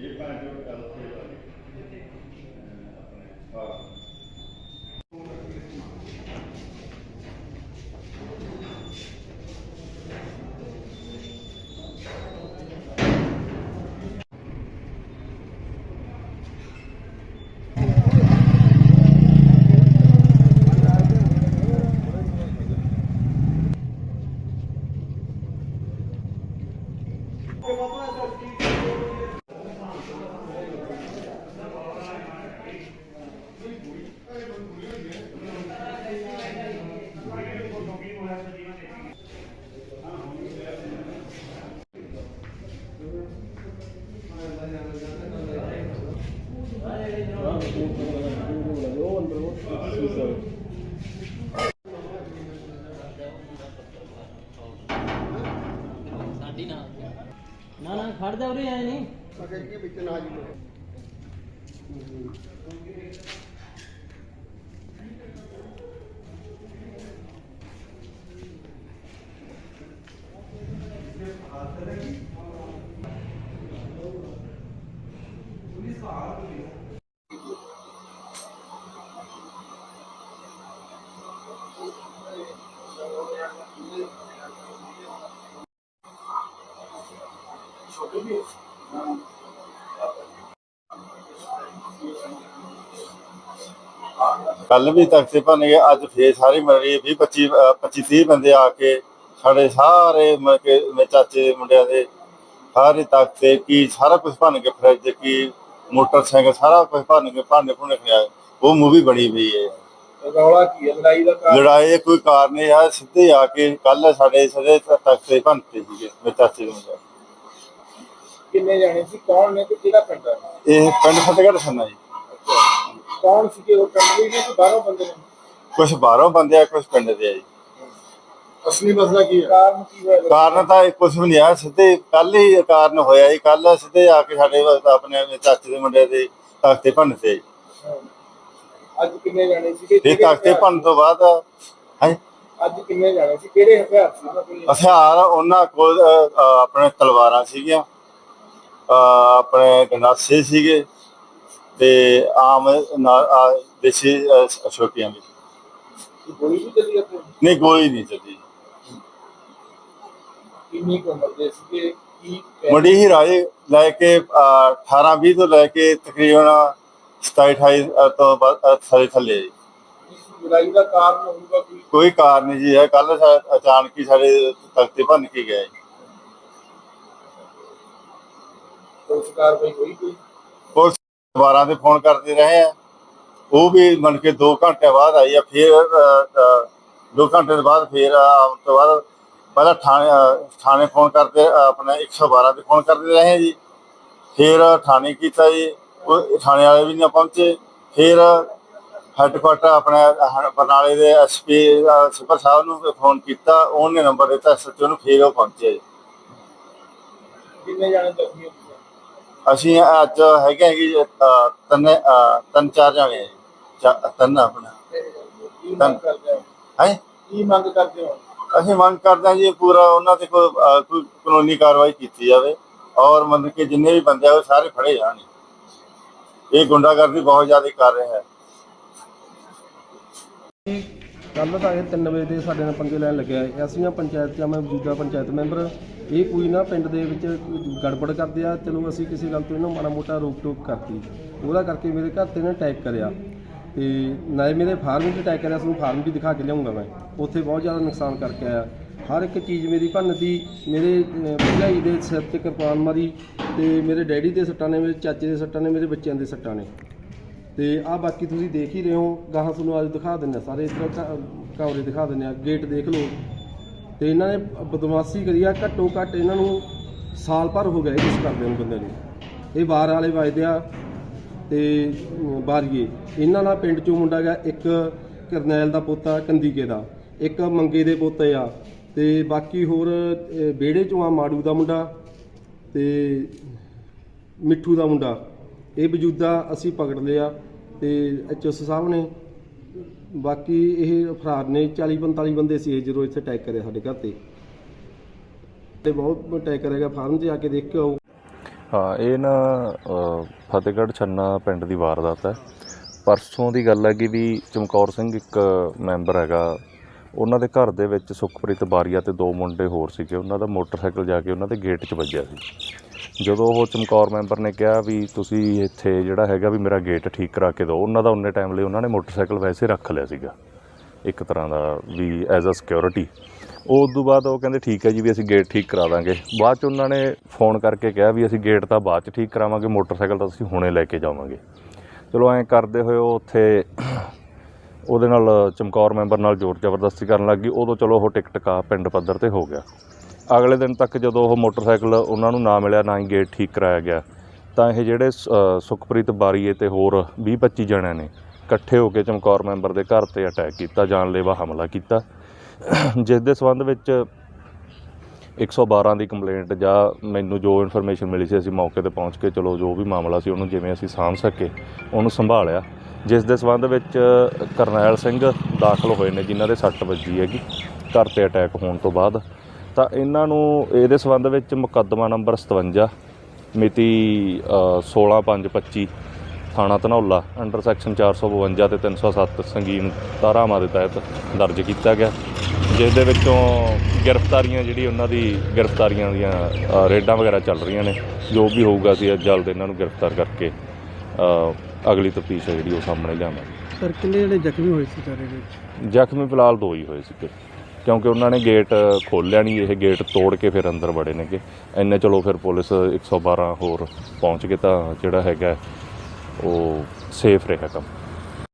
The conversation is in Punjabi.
એ પાંચ ચાલુ આપણે Como vamos aqui? ਨਾ ਨਾ ਖੜ ਜਾ ਉਰੇ ਆਏ ਨਹੀਂ। ਕੱਲ ਵੀ ਭੰਨ ਗਏ ਅੱਜ ਫੇਰ ਸਾਰੀ ਮਰੀ 20 25 25 30 ਬੰਦੇ ਆ ਕੇ ਸਾਡੇ ਸਾਰੇ ਮੇਰੇ ਚਾਚੇ ਦੇ ਮੁੰਡਿਆਂ ਦੇ ਸਾਰੇ ਤਖਤੇ ਕੀ ਸਾਰਾ ਕੁਝ ਭੰਨ ਕੇ ਫਰਿੱਜ ਕੀ ਮੋਟਰਸਾਈਕਲ ਸਾਰਾ ਕੁਝ ਭੰਨ ਕੇ ਭਾਂਡੇ ਭੁੰਨੇ ਖਿਆ ਉਹ ਮੂਵੀ ਬਣੀ ਪਈ ਹੈ ਰੌਲਾ ਕੀ ਹੈ? ਲੜਾਈ ਦਾ ਕਾਰਨ? ਲੜਾਈ ਦਾ ਕੋਈ ਕਾਰਨ ਨਹੀਂ ਆ ਸਿੱਧੇ ਆ ਕੇ ਕੱਲ ਸਾਡੇ ਸਾਰੇ ਤਖਤੇ ਭੰਨਤੇ ਸੀਗੇ ਮੇਰੇ ਚਾਚੇ ਦੇ ਮੁੰਡੇ। ਕਿੰਨੇ ਜਾਣੇ ਸੀ? ਕੌਣ ਨੇ ਤੇ ਕਿਹੜਾ ਪਿੰਡ ਹੈ? ਇਹ ਪਿੰਡ ਫਤਿਹਗੜ੍ਹ ਸੰਨਾ ਜੀ। ਕੌਣ ਸੀ ਕਿ ਉਹ ਪਿੰਡ ਦੇ ਨੇ ਕਿ ਬਾਹਰੋਂ ਬੰਦੇ ਨੇ? ਕੁਝ ਬਾਹਰੋਂ ਬੰਦੇ ਆ ਕੁਝ ਪਿੰਡ ਦੇ ਆ ਜੀ। ਅਸਲੀ ਮਸਲਾ ਕੀ ਹੈ ਕਾਰਨ ਕੀ ਹੋਇਆ? ਕਾਰਨ ਤਾਂ ਕੁਝ ਵੀ ਨਹੀਂ ਆ। ਸਿੱਧੇ ਕੱਲ ਹੀ ਕਾਰਨ ਹੋਇਆ ਜੀ। ਕੱਲ ਸਿੱਧੇ ਆ ਕੇ ਸਾਡੇ ਆਪਣੇ ਚਾਚੇ ਦੇ ਮੁੰਡੇ ਦੇ ਤਖਤੇ ਭੰਨ ਤੇ ਅੱਜ ਕਿੰਨੇ ਜਾਣੇ ਸੀ? ਇਹ ਤਖਤੇ ਭੰਨ ਤੋਂ ਬਾਅਦ ਹੈ? ਅੱਜ ਕਿੰਨੇ ਜਾਣੇ ਸੀ? ਕਿਹੜੇ ਹਥਿਆਰ ਸੀ ਉਹਨਾਂ ਕੋਲ? ਹਥਿਆਰ ਉਹਨਾਂ ਕੋਲ ਆਪਣੇ ਤਲਵਾਰਾਂ ਸੀਗੀਆਂ। ਆਪਣੇ ਗੰਡਾਸੇ ਸੀਗੇ। ਤੇ ਆਮ ਨਾ- ਆ, ਦੇਸੀ ਅ, ਛੋਟੀਆਂ ਵੀ। ਗੋਲੀ ਵੀ ਚੱਲੀ ਨਹੀਂ ਗੋਲੀ ਨਹੀਂ ਚੱਲੀ। ਕਿੰਨੀ ਕੁ ਉਮਰ ਦੇ ਸੀਗੇ? ਕੀ ਮੁੰਡੀ ਹੀ ਰਾਏ ਲੈ ਕੇ 18 20 ਤੋਂ ਲੈ ਕੇ ਤਕਰੀਬਨ 27 28 ਤੋਂ ਬਾਅਦ ਸਾਰੇ ਥੱਲੇ ਜੀ। ਇਸ ਲੜਾਈ ਦਾ ਕਾਰਨ ਹੋਊਗਾ ਕੋਈ? ਕੋਈ ਕਾਰਨ ਨਹੀਂ ਜੀ ਹੈ ਕੱਲ ਅਚਾਨਕ ਹੀ ਸਾਡੇ ਤਖਤੇ ਭੰਨ ਕੇ ਗਏ ਪੁਲਿਸ ਕਾਰਵਾਈ ਹੋਈ ਕੋਈ? ਦੁਬਾਰਾ ਤੇ ਫੋਨ ਕਰਦੇ ਰਹੇ ਆ। ਉਹ ਵੀ ਮੰਨ ਕੇ 2 ਘੰਟੇ ਬਾਅਦ ਆਈ ਆ ਫਿਰ 2 ਘੰਟੇ ਦੇ ਬਾਅਦ ਫਿਰ ਆਉਣ ਤੋਂ ਬਾਅਦ ਪਹਿਲਾਂ ਥਾਣੇ ਥਾਣੇ ਫੋਨ ਕਰਦੇ ਅ, 112 ਤੇ ਫੋਨ ਕਰਦੇ ਰਹੇ ਜੀ। ਫਿਰ ਥਾਣੇ ਕੀਤਾ ਜੀ ਉਹ ਥਾਣੇ ਵਾਲੇ ਵੀ ਨਹੀਂ ਪਹੁੰਚੇ। ਫਿਰ ਹੈੱਡਕੁਆਟਰ ਆਪਣਾ ਬਰਨਾਲੇ ਦੇ ਐਸਪੀ ਸੁਪਰ ਸਾਹਿਬ ਨੂੰ ਫੋਨ ਕੀਤਾ ਉਹਨੇ ਨੰਬਰ ਦਿੱਤਾ ਐਸਐਚਓ ਨੂੰ ਫਿਰ ਉਹ ਪਹੁੰਚੇ ਜੀ। ਕਿੰਨੇ ਜਾਣੇ ਜ਼ਖਮੀ ਅਸੀਂ ਅੱਜ ਹੈਗੇ ਆ ਜੀ ਅ, ਤਿੰਨ ਅ, ਤਿੰਨ ਚਾਰ ਜਾਣੇ ਆ ਜੀ। ਚਾ- ਤਿੰਨ ਆਪਣਾ। ਕੀ ਮੰਗ ਕਰਦੇ ਹੋ? ਹੈ? ਕੀ ਮੰਗ ਕਰਦੇ ਹੋ? ਅਸੀਂ ਮੰਗ ਕਰਦੇ ਹਾਂ ਜੀ ਪੂਰਾ ਉਹਨਾਂ ਤੇ ਕੋਈ ਅ, ਕੋਈ ਕਾਨੂੰਨੀ ਕਾਰਵਾਈ ਕੀਤੀ ਜਾਵੇ ਔਰ ਮੰਨ ਕੇ ਜਿੰਨੇ ਵੀ ਬੰਦੇ ਆ ਉਹ ਸਾਰੇ ਫੜੇ ਜਾਣ। ਇਹ ਗੁੰਡਾਗਰਦੀ ਬਹੁਤ ਜ਼ਿਆਦਾ ਕਰ ਰਿਹਾ ਹੈ। ਕੱਲ ਤਾਂ ਇਹ 3 ਵਜੇ ਦੇ ਸਾਡੇ ਨਾਲ ਪੰਗੇ ਲੈਣ ਲੱਗਿਆ ਹੈ। ਅਸੀਂ ਆ ਪੰਚਾਇਤ ਜਾਂ ਮੈਂ ਮੌਜੂਦਾ ਪੰਚਾਇਤ ਮੈਂਬਰ। ਇਹ ਕੋਈ ਨਾ ਪਿੰਡ ਦੇ ਵਿੱਚ ਗੜਬੜ ਕਰਦੇ ਆ ਚਲੋ ਅਸੀਂ ਕਿਸੇ ਗੱਲ ਤੋਂ ਇਹਨਾਂ ਮਾੜਾ ਮੋਟਾ ਰੋਕ ਟੋਕ ਕਰਤੀ। ਉਹਦਾ ਕਰਕੇ ਮੇਰੇ ਘਰ ਤੇ ਨੇ ਅਟੈਕ ਕਰਿਆ। ਤੇ ਨਾਲੇ ਮੇਰੇ ਫਾਰਮ 'ਚ ਅਟੈਕ ਕਰਿਆ ਸਾਨੂੰ ਫਾਰਮ ਵੀ ਦਿਖਾ ਕੇ ਲਿਆਉਂਗਾ ਮੈਂ। ਉੱਥੇ ਬਹੁਤ ਜ਼ਿਆਦਾ ਨੁਕਸਾਨ ਕਰਕੇ ਆਇਆ। ਹਰ ਇੱਕ ਚੀਜ਼ ਮੇਰੀ ਭੰਨਤੀ ਮੇਰੇ ਅਹ, ਭਰਜਾਈ ਦੇ ਸਿਰ ਤੇ ਕਿਰਪਾਨ ਮਾਰੀ ਤੇ ਮੇਰੇ ਡੈਡੀ ਦੇ ਸੱਟਾਂ ਨੇ ਮੇਰੇ ਚਾਚੇ ਦੇ ਸੱਟਾਂ ਨੇ ਮੇਰੇ ਬੱਚਿਆਂ ਦੇ ਸੱਟਾਂ ਨੇ। ਤੇ ਆ ਬਾਕੀ ਤੁਸੀਂ ਦੇਖ ਹੀ ਰਹੇ ਹੋ ਗਾਹਾਂ ਤੁਹਾਨੂੰ ਅੱਜ ਦਿਖਾ ਦਿੰਦੇ ਆ ਸਾਰੇ ਇਧਰ ਕਮਰੇ ਦਿਖਾ ਦਿੰਦੇ ਆ ਗੇਟ ਦੇਖ ਲਓ। ਤੇ ਇਹਨਾਂ ਨੇ ਬਦਮਾਸ਼ੀ ਕਰੀ ਆ ਘੱਟੋ ਘੱਟ ਇਹਨਾਂ ਨੂੰ ਸਾਲ ਭਰ ਹੋ ਗਿਆ ਇਸ ਕਰਦੇ ਨੂੰ ਬੰਦੇ ਨੂੰ। ਇਹ ਬਾਰ ਵਾਲੇ ਵਜਦੇ ਆ ਤੇ ਅਮ, ਬਾਰੀਏ। ਇਹਨਾਂ ਨਾਲ ਪਿੰਡ ਚੋਂ ਮੁੰਡਾ ਗਿਆ ਇੱਕ ਕਰਨੈਲ ਦਾ ਪੋਤਾ ਕੰਦੀਕੇ ਦਾ। ਇੱਕ ਮੰਗੇ ਦੇ ਪੋਤੇ ਆ। ਤੇ ਬਾਕੀ ਹੋਰ ਅ, ਵਿਹੜੇ ਚੋਂ ਆ ਮਾੜੂ ਦਾ ਮੁੰਡਾ ਤੇ ਮਿੱਠੂ ਦਾ ਮੁੰਡਾ। ਇਹ ਵਜੂਦਾ ਅਸੀਂ ਪਕੜ ਲਿਆ ਤੇ ਐਚਐਸ ਸਾਹਿਬ ਨੇ, ਬਾਕੀ ਇਹ ਫਰਾਰ ਨੇ 40 45 ਬੰਦੇ ਸੀ ਇਹ ਜਦੋਂ ਇੱਥੇ ਅਟੈਕ ਕਰਿਆ ਸਾਡੇ ਘਰ ਤੇ। ਤੇ ਬਹੁਤ ਅਟੈਕ ਕਰੇਗਾ ਫਾਰਮ 'ਚ ਆ ਕੇ ਦੇਖ ਕੇ ਆਓ। ਹਾਂ, ਇਹ ਨਾ ਫਤਿਹਗੜ੍ਹ ਛੰਨਾ ਪਿੰਡ ਦੀ ਵਾਰਦਾਤ ਹੈ। ਪਰਸੋਂ ਦੀ ਗੱਲ ਹੈਗੀ ਵੀ ਚਮਕੌਰ ਸਿੰਘ ਇੱਕ ਮੈਂਬਰ ਹੈਗਾ, ਉਹਨਾਂ ਦੇ ਘਰ ਦੇ ਵਿੱਚ ਸੁਖਪ੍ਰੀਤ ਬਾਰੀਆ ਤੇ ਦੋ ਮੁੰਡੇ ਹੋਰ ਸੀਗੇ, ਉਹਨਾਂ ਦਾ ਮੋਟਰਸਾਈਕਲ ਜਾ ਕੇ ਉਹਨਾਂ ਦੇ ਗੇਟ 'ਚ ਵੱਜਿਆ ਸੀ। ਜਦੋਂ ਉਹ ਚਮਕੌਰ ਮੈਂਬਰ ਨੇ ਕਿਹਾ ਵੀ ਤੁਸੀਂ ਇੱਥੇ ਜਿਹੜਾ ਹੈਗਾ ਵੀ ਮੇਰਾ ਗੇਟ ਠੀਕ ਕਰਾ ਕੇ ਦਿਓ, ਉਹਨਾਂ ਦਾ ਉਹਨੇ ਟਾਈਮ ਲਈ ਉਹਨਾਂ ਨੇ ਮੋਟਰਸਾਈਕਲ ਵੈਸੇ ਰੱਖ ਲਿਆ ਸੀਗਾ, ਇੱਕ ਤਰ੍ਹਾਂ ਦਾ ਵੀ ਐਜ਼ ਅ ਸਿਕਿਉਰਿਟੀ ਉਹ ਉਸ ਤੋਂ ਬਾਅਦ ਉਹ ਕਹਿੰਦੇ, ਠੀਕ ਹੈ ਜੀ, ਵੀ ਅਸੀਂ ਗੇਟ ਠੀਕ ਕਰਾ ਦਾਂਗੇ। ਬਾਅਦ ਚ ਉਹਨਾਂ ਨੇ ਫੋਨ ਕਰਕੇ ਕਿਹਾ ਵੀ ਅਸੀਂ ਗੇਟ ਤਾਂ ਬਾਅਦ ਚ ਠੀਕ ਕਰਾਵਾਂਗੇ, ਮੋਟਰਸਾਈਕਲ ਤਾਂ ਅਸੀਂ ਹੁਣੇ ਲੈ ਕੇ ਜਾਵਾਂਗੇ। ਚਲੋ, ਐਂ ਕਰਦੇ ਹੋਏ ਉਹ ਉੱਥੇ ਉਹਦੇ ਨਾਲ ਚਮਕੌਰ ਮੈਂਬਰ ਨਾਲ ਜ਼ੋਰ ਜ਼ਬਰਦਸਤੀ ਕਰਨ ਲੱਗ ਗਈ। ਉਦੋਂ ਚਲੋ ਉਹ ਟਿਕਟ ਕਾ ਪਿੰਡ ਪੱਧਰ ਤੇ ਹੋ ਗਿਆ। ਅਗਲੇ ਦਿਨ ਤੱਕ ਜਦੋਂ ਉਹ ਮੋਟਰਸਾਈਕਲ ਉਹਨਾਂ ਨੂੰ ਨਾ ਮਿਲਿਆ, ਨਾ ਹੀ ਗੇਟ ਠੀਕ ਕਰਾਇਆ ਗਿਆ, ਤਾਂ ਇਹ ਜਿਹੜੇ ਸੁਖਪ੍ਰੀਤ ਬਾਰੀਏ ਤੇ ਹੋਰ 20 25 ਜਣਿਆਂ ਨੇ ਇਕੱਠੇ ਹੋ ਕੇ ਚਮਕੌਰ ਮੈਂਬਰ ਦੇ ਘਰ ਤੇ ਅਟੈਕ ਕੀਤਾ, ਜਾਨਲੇਵਾ ਹਮਲਾ ਕੀਤਾ। ਜਿਸ ਦੇ ਸਬੰਧ ਵਿੱਚ 112 ਦੀ ਕੰਪਲੇਂਟ ਜਾਂ ਮੈਨੂੰ ਜੋ ਇਨਫੋਰਮੇਸ਼ਨ ਮਿਲੀ ਸੀ, ਅਸੀਂ ਮੌਕੇ ਤੇ ਪਹੁੰਚ ਕੇ, ਚਲੋ ਜੋ ਵੀ ਮਾਮਲਾ ਸੀ, ਉਹਨੂੰ ਜਿਵੇਂ ਅਸੀਂ ਸਾਂਭ ਸਕੇ, ਉਹਨੂੰ ਸੰਭਾਲਿਆ। ਜਿਸ ਦੇ ਸਬੰਧ ਵਿੱਚ ਕਰਨੈਲ ਸਿੰਘ ਦਾਖਲ ਹੋਏ ਨੇ, ਜਿਨ੍ਹਾਂ ਦੇ ਸੱਟ ਵੱਜੀ ਹੈਗੀ, ਘਰ ਤੇ ਅਟੈਕ ਹੋਣ ਤੋਂ ਬਾਅਦ। ਤਾਂ ਇਹਨਾਂ ਨੂੰ ਇਹਦੇ ਸਬੰਧ ਵਿੱਚ ਮੁਕੱਦਮਾ ਨੰਬਰ 57 ਮਿਤੀ 16/5/25 ਥਾਣਾ ਧਨੌਲਾ ਅੰਡਰ ਸੈਕਸ਼ਨ 452 ਤੇ 307 ਸੰਗੀਨ ਧਾਰਾਵਾਂ ਦੇ ਤਹਿਤ ਦਰਜ ਕੀਤਾ ਗਿਆ। ਜਿਸ ਦੇ ਵਿੱਚੋਂ ਗ੍ਰਿਫਤਾਰੀਆਂ ਜਿਹੜੀ ਉਹਨਾਂ ਦੀ ਗ੍ਰਿਫਤਾਰੀਆਂ ਦੀਆਂ ਰੇਡਾਂ ਵਗੈਰਾ ਚੱਲ ਰਹੀਆਂ ਨੇ। ਜੋ ਵੀ ਹੋਊਗਾ ਅਸੀਂ ਜਲਦ ਇਹਨਾਂ ਨੂੰ ਗ੍ਰਿਫਤਾਰ ਕਰਕੇ ਅਗਲੀ ਤਫਤੀਸ਼ ਹੈ ਜਿਹੜੀ ਉਹ ਸਾਹਮਣੇ ਲਿਆਵਾਂਗੇ। ਸਰ ਕਿੰਨੇ ਜਿਹੜੇ ਜ਼ਖਮੀ ਹੋਏ ਸੀ ਚਾਰੇ ਵਿੱਚ? ਜ਼ਖਮੀ ਫਿਲਹਾਲ ਦੋ ਹੀ ਹੋਏ ਸੀਗੇ। ਕਿਉਂਕਿ ਉਹਨਾਂ ਨੇ ਗੇਟ ਖੋਲ੍ਹਿਆ ਨਹੀਂ, ਇਹ ਗੇਟ ਤੋੜ ਕੇ ਫਿਰ ਅੰਦਰ ਵੜੇ ਨੇਗੇ। ਇੰਨੇ ਚਲੋ ਫਿਰ ਪੁਲਿਸ 112 ਹੋਰ ਪਹੁੰਚ ਕੇ ਤਾਂ ਜਿਹੜਾ ਹੈਗਾ, ਉਹ ਸੇਫ ਰਿਹਾ ਕੰਮ।